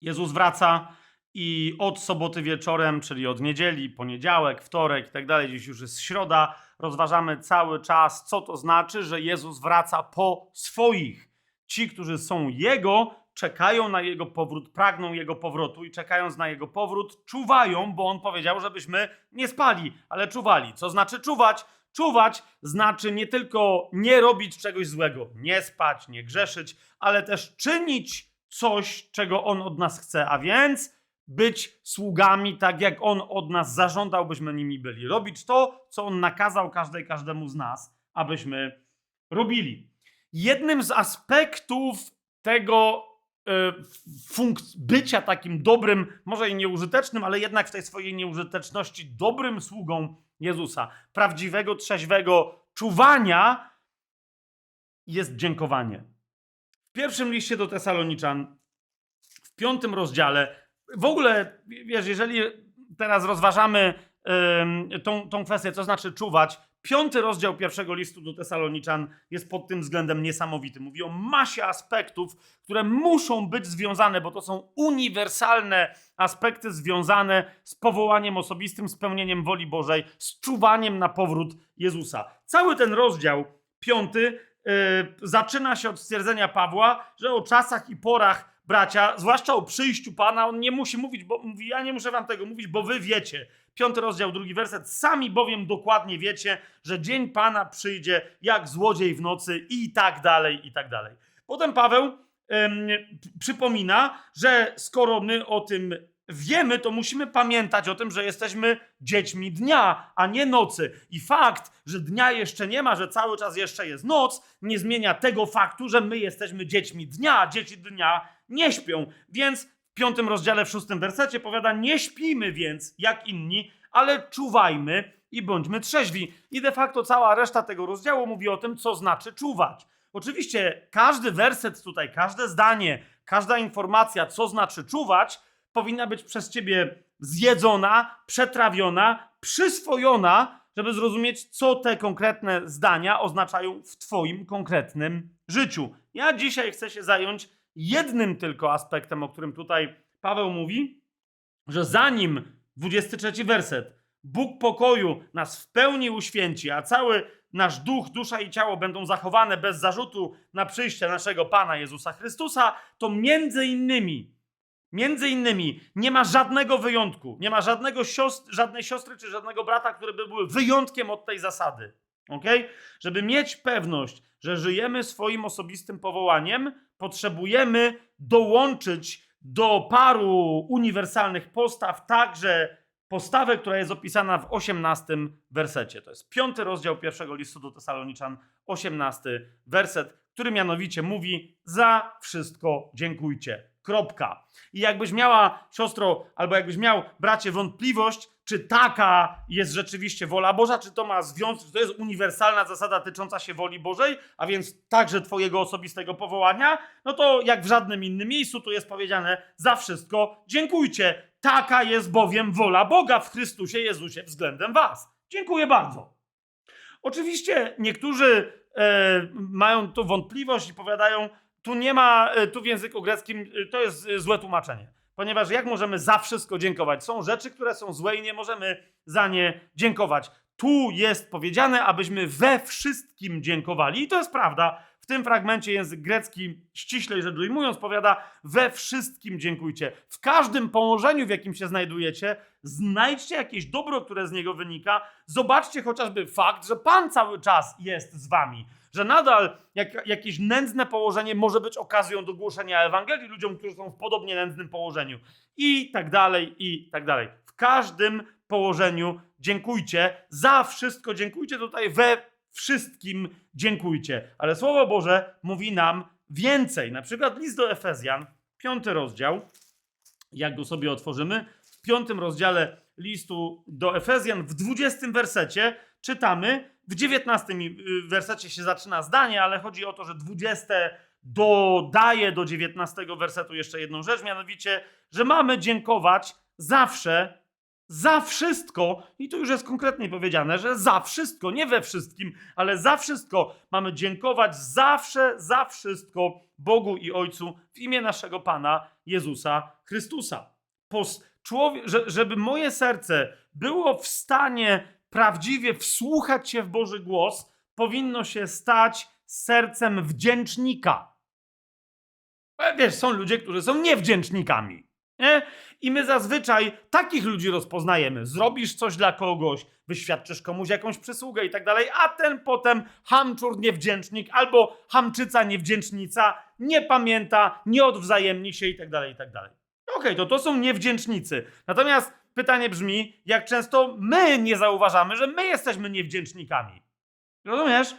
Jezus wraca i od soboty wieczorem, czyli od niedzieli, poniedziałek, wtorek i tak dalej, dziś już jest środa, rozważamy cały czas, co to znaczy, że Jezus wraca po swoich. Ci, którzy są Jego, czekają na Jego powrót, pragną Jego powrotu i czekając na Jego powrót, czuwają, bo On powiedział, żebyśmy nie spali, ale czuwali. Co znaczy czuwać? Czuwać znaczy nie tylko nie robić czegoś złego, nie spać, nie grzeszyć, ale też czynić coś, czego On od nas chce, a więc być sługami, tak jak On od nas zażądał, byśmy nimi byli. Robić to, co On nakazał każdej, każdemu z nas, abyśmy robili. Jednym z aspektów tego funkc- bycia takim dobrym, może i nieużytecznym, ale jednak w tej swojej nieużyteczności dobrym sługą Jezusa, prawdziwego, trzeźwego czuwania jest dziękowanie. Pierwszym liście do Tesaloniczan, w piątym rozdziale, w ogóle, wiesz, jeżeli teraz rozważamy ym, tą, tą kwestię, co znaczy czuwać, piąty rozdział pierwszego listu do Tesaloniczan jest pod tym względem niesamowity. Mówi o masie aspektów, które muszą być związane, bo to są uniwersalne aspekty związane z powołaniem osobistym, spełnieniem woli Bożej, z czuwaniem na powrót Jezusa. Cały ten rozdział piąty yy, zaczyna się od stwierdzenia Pawła, że o czasach i porach bracia, zwłaszcza o przyjściu Pana, on nie musi mówić, bo mówi, ja nie muszę wam tego mówić, bo wy wiecie. Piąty rozdział, drugi werset. Sami bowiem dokładnie wiecie, że dzień Pana przyjdzie jak złodziej w nocy i tak dalej, i tak dalej. Potem Paweł em, przypomina, że skoro my o tym wiemy, to musimy pamiętać o tym, że jesteśmy dziećmi dnia, a nie nocy. I fakt, że dnia jeszcze nie ma, że cały czas jeszcze jest noc, nie zmienia tego faktu, że my jesteśmy dziećmi dnia, a dzieci dnia nie śpią. Więc w piątym rozdziale, w szóstym wersecie powiada, nie śpimy więc jak inni, ale czuwajmy i bądźmy trzeźwi. I de facto cała reszta tego rozdziału mówi o tym, co znaczy czuwać. Oczywiście każdy werset tutaj, każde zdanie, każda informacja, co znaczy czuwać, powinna być przez ciebie zjedzona, przetrawiona, przyswojona, żeby zrozumieć, co te konkretne zdania oznaczają w twoim konkretnym życiu. Ja dzisiaj chcę się zająć jednym tylko aspektem, o którym tutaj Paweł mówi, że zanim 23 werset, Bóg pokoju nas w pełni uświęci, a cały nasz duch, dusza i ciało będą zachowane bez zarzutu na przyjście naszego Pana Jezusa Chrystusa, to między innymi, między innymi nie ma żadnego wyjątku, nie ma żadnego siostr, żadnej siostry czy żadnego brata, które by były wyjątkiem od tej zasady. ok? Żeby mieć pewność, że żyjemy swoim osobistym powołaniem, potrzebujemy dołączyć do paru uniwersalnych postaw także postawę, która jest opisana w 18 wersecie. To jest piąty rozdział pierwszego listu do Tesaloniczan, 18 werset, który mianowicie mówi: Za wszystko dziękujcie. Kropka. I jakbyś miała, siostro, albo jakbyś miał, bracie, wątpliwość, czy taka jest rzeczywiście wola Boża, czy to ma związek, czy to jest uniwersalna zasada tycząca się woli Bożej, a więc także Twojego osobistego powołania, no to jak w żadnym innym miejscu tu jest powiedziane: Za wszystko dziękujcie. Taka jest bowiem wola Boga w Chrystusie Jezusie względem Was. Dziękuję bardzo. Oczywiście niektórzy e, mają tu wątpliwość i powiadają, tu nie ma, e, tu w języku greckim e, to jest e, złe tłumaczenie. Ponieważ jak możemy za wszystko dziękować? Są rzeczy, które są złe i nie możemy za nie dziękować. Tu jest powiedziane, abyśmy we wszystkim dziękowali. I to jest prawda. W tym fragmencie język grecki, ściślej rzecz ujmując, powiada: we wszystkim dziękujcie. W każdym położeniu, w jakim się znajdujecie, znajdźcie jakieś dobro, które z niego wynika. Zobaczcie chociażby fakt, że Pan cały czas jest z wami. Że nadal jak, jakieś nędzne położenie może być okazją do głoszenia Ewangelii ludziom, którzy są w podobnie nędznym położeniu. I tak dalej, i tak dalej. W każdym położeniu dziękujcie. Za wszystko dziękujcie. Tutaj we wszystkim dziękujcie. Ale Słowo Boże mówi nam więcej. Na przykład list do Efezjan, piąty rozdział. Jak go sobie otworzymy, w piątym rozdziale listu do Efezjan, w dwudziestym wersecie czytamy, w dziewiętnastym y, wersecie się zaczyna zdanie, ale chodzi o to, że dwudzieste dodaje do dziewiętnastego wersetu jeszcze jedną rzecz, mianowicie, że mamy dziękować zawsze za wszystko, i tu już jest konkretnie powiedziane, że za wszystko, nie we wszystkim, ale za wszystko mamy dziękować zawsze, za wszystko Bogu i Ojcu w imię naszego Pana Jezusa Chrystusa. Pos, człowie, że, żeby moje serce było w stanie prawdziwie wsłuchać się w Boży głos, powinno się stać sercem wdzięcznika. E, Wiesz, są ludzie, którzy są niewdzięcznikami. Nie? I my zazwyczaj takich ludzi rozpoznajemy. Zrobisz coś dla kogoś, wyświadczysz komuś jakąś przysługę i tak dalej, a ten potem hamczur niewdzięcznik albo hamczyca niewdzięcznica nie pamięta, nie odwzajemni się i tak dalej, i tak dalej. Okej, to to są niewdzięcznicy. Natomiast pytanie brzmi, jak często my nie zauważamy, że my jesteśmy niewdzięcznikami. Rozumiesz?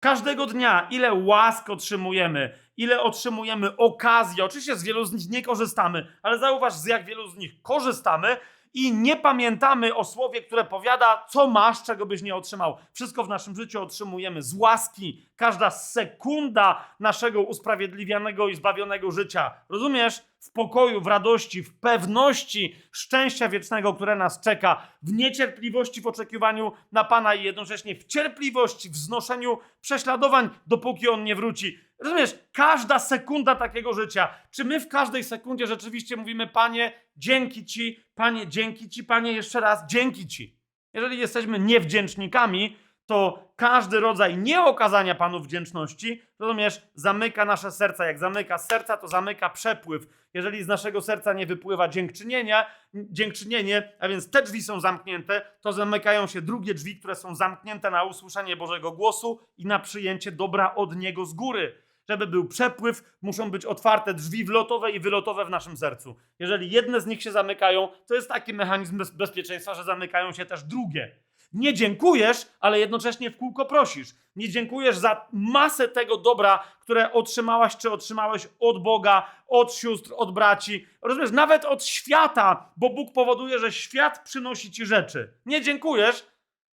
Każdego dnia, ile łask otrzymujemy, ile otrzymujemy okazji. Oczywiście z wielu z nich nie korzystamy, ale zauważ, z jak wielu z nich korzystamy i nie pamiętamy o słowie, które powiada, co masz, czego byś nie otrzymał. Wszystko w naszym życiu otrzymujemy z łaski. Każda sekunda naszego usprawiedliwianego i zbawionego życia. Rozumiesz? W pokoju, w radości, w pewności szczęścia wiecznego, które nas czeka, w niecierpliwości, w oczekiwaniu na Pana i jednocześnie w cierpliwości, w znoszeniu prześladowań, dopóki On nie wróci. Rozumiesz? Każda sekunda takiego życia. Czy my w każdej sekundzie rzeczywiście mówimy, Panie, dzięki Ci, Panie, dzięki Ci, Panie, jeszcze raz, dzięki Ci. Jeżeli jesteśmy niewdzięcznikami, to każdy rodzaj nieokazania Panu wdzięczności, rozumiesz, zamyka nasze serca. Jak zamyka serca, to zamyka przepływ. Jeżeli z naszego serca nie wypływa dziękczynienia, dziękczynienie, a więc te drzwi są zamknięte, to zamykają się drugie drzwi, które są zamknięte na usłyszenie Bożego głosu i na przyjęcie dobra od Niego z góry. Żeby był przepływ, muszą być otwarte drzwi wlotowe i wylotowe w naszym sercu. Jeżeli jedne z nich się zamykają, to jest taki mechanizm bez- bezpieczeństwa, że zamykają się też drugie. Nie dziękujesz, ale jednocześnie w kółko prosisz. Nie dziękujesz za masę tego dobra, które otrzymałaś czy otrzymałeś od Boga, od sióstr, od braci. Rozumiesz, nawet od świata, bo Bóg powoduje, że świat przynosi ci rzeczy. Nie dziękujesz,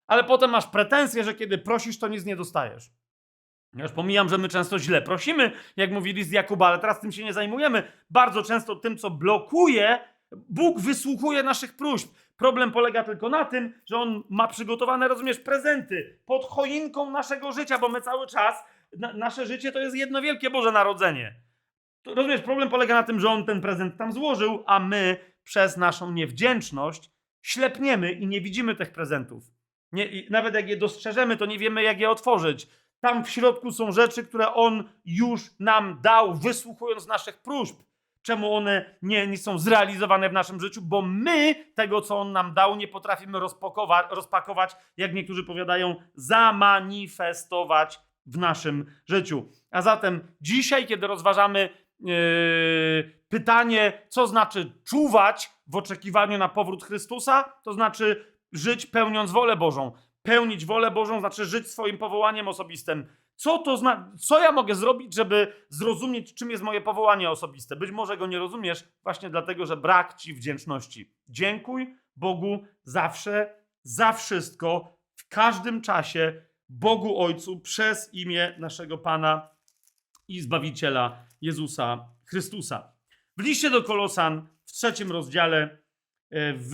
ale potem masz pretensje, że kiedy prosisz, to nic nie dostajesz. Ja już pomijam, że my często źle prosimy, jak mówili z Jakuba, ale teraz tym się nie zajmujemy. Bardzo często tym, co blokuje, Bóg wysłuchuje naszych próśb. Problem polega tylko na tym, że On ma przygotowane, rozumiesz, prezenty pod choinką naszego życia, bo my cały czas, na, nasze życie to jest jedno wielkie Boże Narodzenie. To, rozumiesz, problem polega na tym, że On ten prezent tam złożył, a my przez naszą niewdzięczność ślepniemy i nie widzimy tych prezentów. Nie, nawet jak je dostrzeżemy, to nie wiemy, jak je otworzyć. Tam w środku są rzeczy, które On już nam dał, wysłuchując naszych próśb. Czemu one nie, nie są zrealizowane w naszym życiu? Bo my tego, co On nam dał, nie potrafimy rozpakować, jak niektórzy powiadają, zamanifestować w naszym życiu. A zatem dzisiaj, kiedy rozważamy yy, pytanie, co znaczy czuwać w oczekiwaniu na powrót Chrystusa, to znaczy żyć pełniąc wolę Bożą. Pełnić wolę Bożą znaczy żyć swoim powołaniem osobistym. Co to zna, co ja mogę zrobić, żeby zrozumieć, czym jest moje powołanie osobiste? Być może go nie rozumiesz właśnie dlatego, że brak ci wdzięczności. Dziękuj Bogu zawsze, za wszystko, w każdym czasie, Bogu Ojcu, przez imię naszego Pana i Zbawiciela Jezusa Chrystusa. W liście do Kolosan w trzecim rozdziale, e, w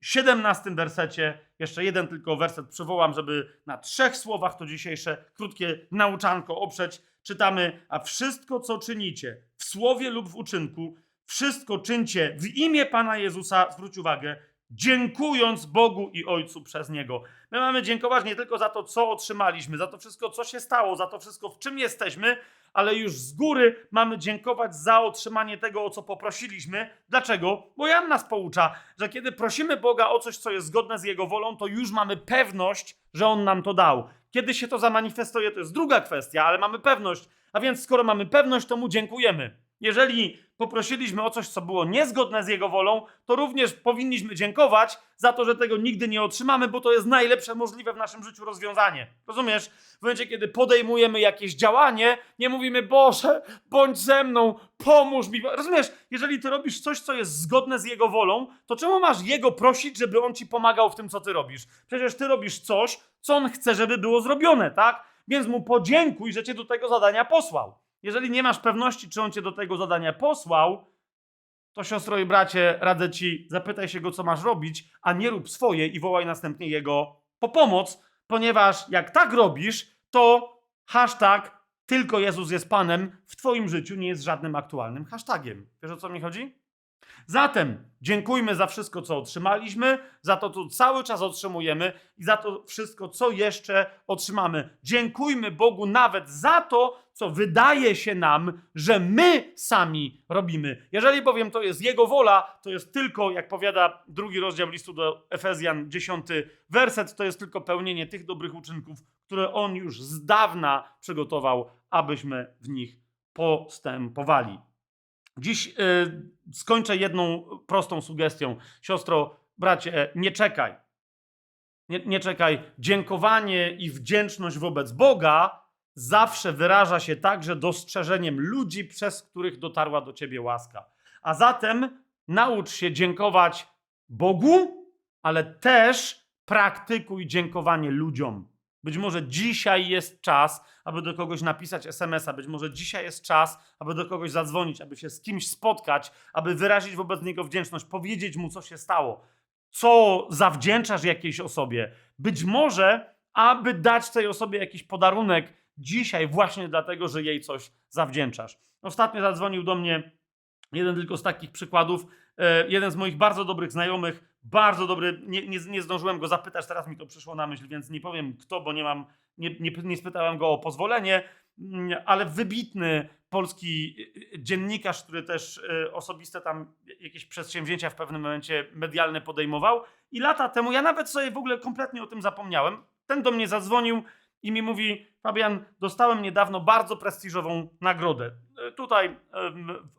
17 wersecie, jeszcze jeden tylko werset przywołam, żeby na trzech słowach to dzisiejsze krótkie nauczanko oprzeć. Czytamy, a wszystko, co czynicie w słowie lub w uczynku, wszystko czyńcie w imię Pana Jezusa, zwróć uwagę, dziękując Bogu i Ojcu przez Niego. My mamy dziękować nie tylko za to, co otrzymaliśmy, za to wszystko, co się stało, za to wszystko, w czym jesteśmy, ale już z góry mamy dziękować za otrzymanie tego, o co poprosiliśmy. Dlaczego? Bo Jan nas poucza, że kiedy prosimy Boga o coś, co jest zgodne z Jego wolą, to już mamy pewność, że On nam to dał. Kiedy się to zamanifestuje, to jest druga kwestia, ale mamy pewność. A więc skoro mamy pewność, to Mu dziękujemy. Jeżeli poprosiliśmy o coś, co było niezgodne z Jego wolą, to również powinniśmy dziękować za to, że tego nigdy nie otrzymamy, bo to jest najlepsze możliwe w naszym życiu rozwiązanie. Rozumiesz? W momencie, kiedy podejmujemy jakieś działanie, nie mówimy, Boże, bądź ze mną, pomóż mi. Rozumiesz? Jeżeli ty robisz coś, co jest zgodne z Jego wolą, to czemu masz Jego prosić, żeby On ci pomagał w tym, co ty robisz? Przecież ty robisz coś, co On chce, żeby było zrobione, tak? Więc Mu podziękuj, że cię do tego zadania posłał. Jeżeli nie masz pewności, czy on cię do tego zadania posłał, to siostro i bracie, radzę ci, zapytaj się go, co masz robić, a nie rób swoje i wołaj następnie jego po pomoc, ponieważ jak tak robisz, to hashtag tylko Jezus jest Panem w twoim życiu nie jest żadnym aktualnym hashtagiem. Wiesz o co mi chodzi? Zatem dziękujmy za wszystko, co otrzymaliśmy, za to, co cały czas otrzymujemy i za to wszystko, co jeszcze otrzymamy. Dziękujmy Bogu nawet za to, co wydaje się nam, że my sami robimy. Jeżeli bowiem to jest Jego wola, to jest tylko, jak powiada drugi rozdział listu do Efezjan, dziesiąty werset, to jest tylko pełnienie tych dobrych uczynków, które On już z dawna przygotował, abyśmy w nich postępowali. Dziś y, skończę jedną prostą sugestią. Siostro, bracie, nie czekaj. Nie, nie czekaj. Dziękowanie i wdzięczność wobec Boga zawsze wyraża się także dostrzeżeniem ludzi, przez których dotarła do ciebie łaska. A zatem naucz się dziękować Bogu, ale też praktykuj dziękowanie ludziom. Być może dzisiaj jest czas, aby do kogoś napisać SMS-a, być może dzisiaj jest czas, aby do kogoś zadzwonić, aby się z kimś spotkać, aby wyrazić wobec niego wdzięczność, powiedzieć mu, co się stało, co zawdzięczasz jakiejś osobie. Być może, aby dać tej osobie jakiś podarunek dzisiaj, właśnie dlatego, że jej coś zawdzięczasz. Ostatnio zadzwonił do mnie jeden tylko z takich przykładów. E, jeden z moich bardzo dobrych znajomych, bardzo dobry, nie, nie, nie zdążyłem go zapytać, teraz mi to przyszło na myśl, więc nie powiem kto, bo nie mam, nie, nie, nie spytałem go o pozwolenie, mm, ale wybitny polski y, y, dziennikarz, który też y, osobiste tam jakieś przedsięwzięcia w pewnym momencie medialne podejmował. I lata temu, ja nawet sobie w ogóle kompletnie o tym zapomniałem, ten do mnie zadzwonił i mi mówi: Fabian, dostałem niedawno bardzo prestiżową nagrodę tutaj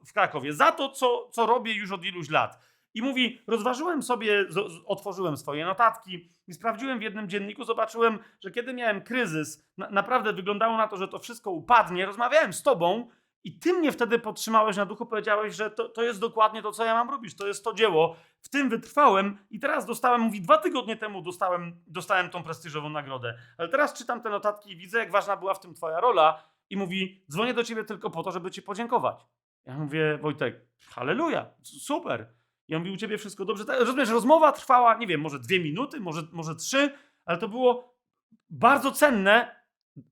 w Krakowie za to, co, co robię już od iluś lat. I mówi: Rozważyłem sobie, otworzyłem swoje notatki i sprawdziłem w jednym dzienniku, zobaczyłem, że kiedy miałem kryzys, na, naprawdę wyglądało na to, że to wszystko upadnie. Rozmawiałem z tobą i ty mnie wtedy podtrzymałeś na duchu, powiedziałeś, że to, to jest dokładnie to, co ja mam robić, to jest to dzieło. W tym wytrwałem i teraz dostałem, mówi, dwa tygodnie temu dostałem, dostałem tą prestiżową nagrodę. Ale teraz czytam te notatki i widzę, jak ważna była w tym twoja rola i mówi, dzwonię do ciebie tylko po to, żeby ci podziękować. Ja mówię, Wojtek, halleluja, super. I on mówi, u ciebie wszystko dobrze. Tak, Rozumiesz, rozmowa trwała, nie wiem, może dwie minuty, może, może trzy, ale to było bardzo cenne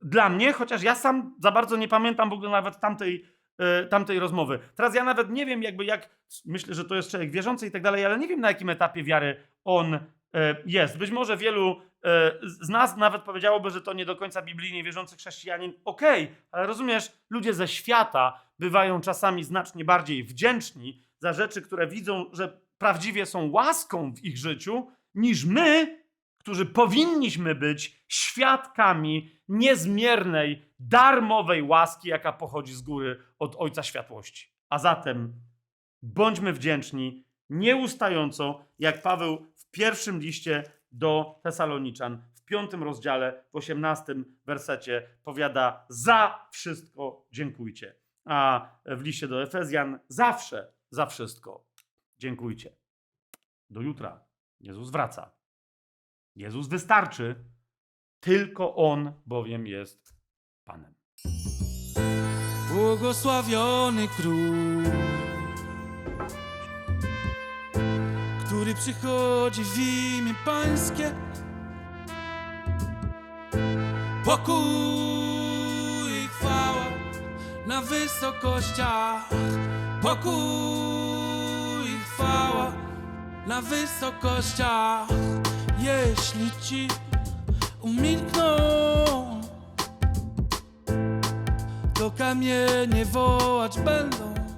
dla mnie, chociaż ja sam za bardzo nie pamiętam w ogóle nawet tamtej, e, tamtej rozmowy. Teraz ja nawet nie wiem, jakby jak, myślę, że to jest człowiek wierzący i tak dalej, ale nie wiem na jakim etapie wiary on jest. Być może wielu e, z nas nawet powiedziałoby, że to nie do końca biblijnie wierzący chrześcijanin. Okej, ale rozumiesz, ludzie ze świata bywają czasami znacznie bardziej wdzięczni za rzeczy, które widzą, że prawdziwie są łaską w ich życiu, niż my, którzy powinniśmy być świadkami niezmiernej, darmowej łaski, jaka pochodzi z góry od Ojca Światłości. A zatem bądźmy wdzięczni nieustająco, jak Paweł pierwszym liście do Tesaloniczan, w piątym rozdziale, w osiemnastym wersecie powiada: Za wszystko dziękujcie. A w liście do Efezjan zawsze za wszystko dziękujcie. Do jutra. Jezus wraca. Jezus wystarczy, tylko On bowiem jest Panem. Błogosławiony król, który przychodzi w imię Pańskie. Pokój i chwała na wysokościach. Pokój i chwała na wysokościach. Jeśli ci umilkną to kamienie wołać będą.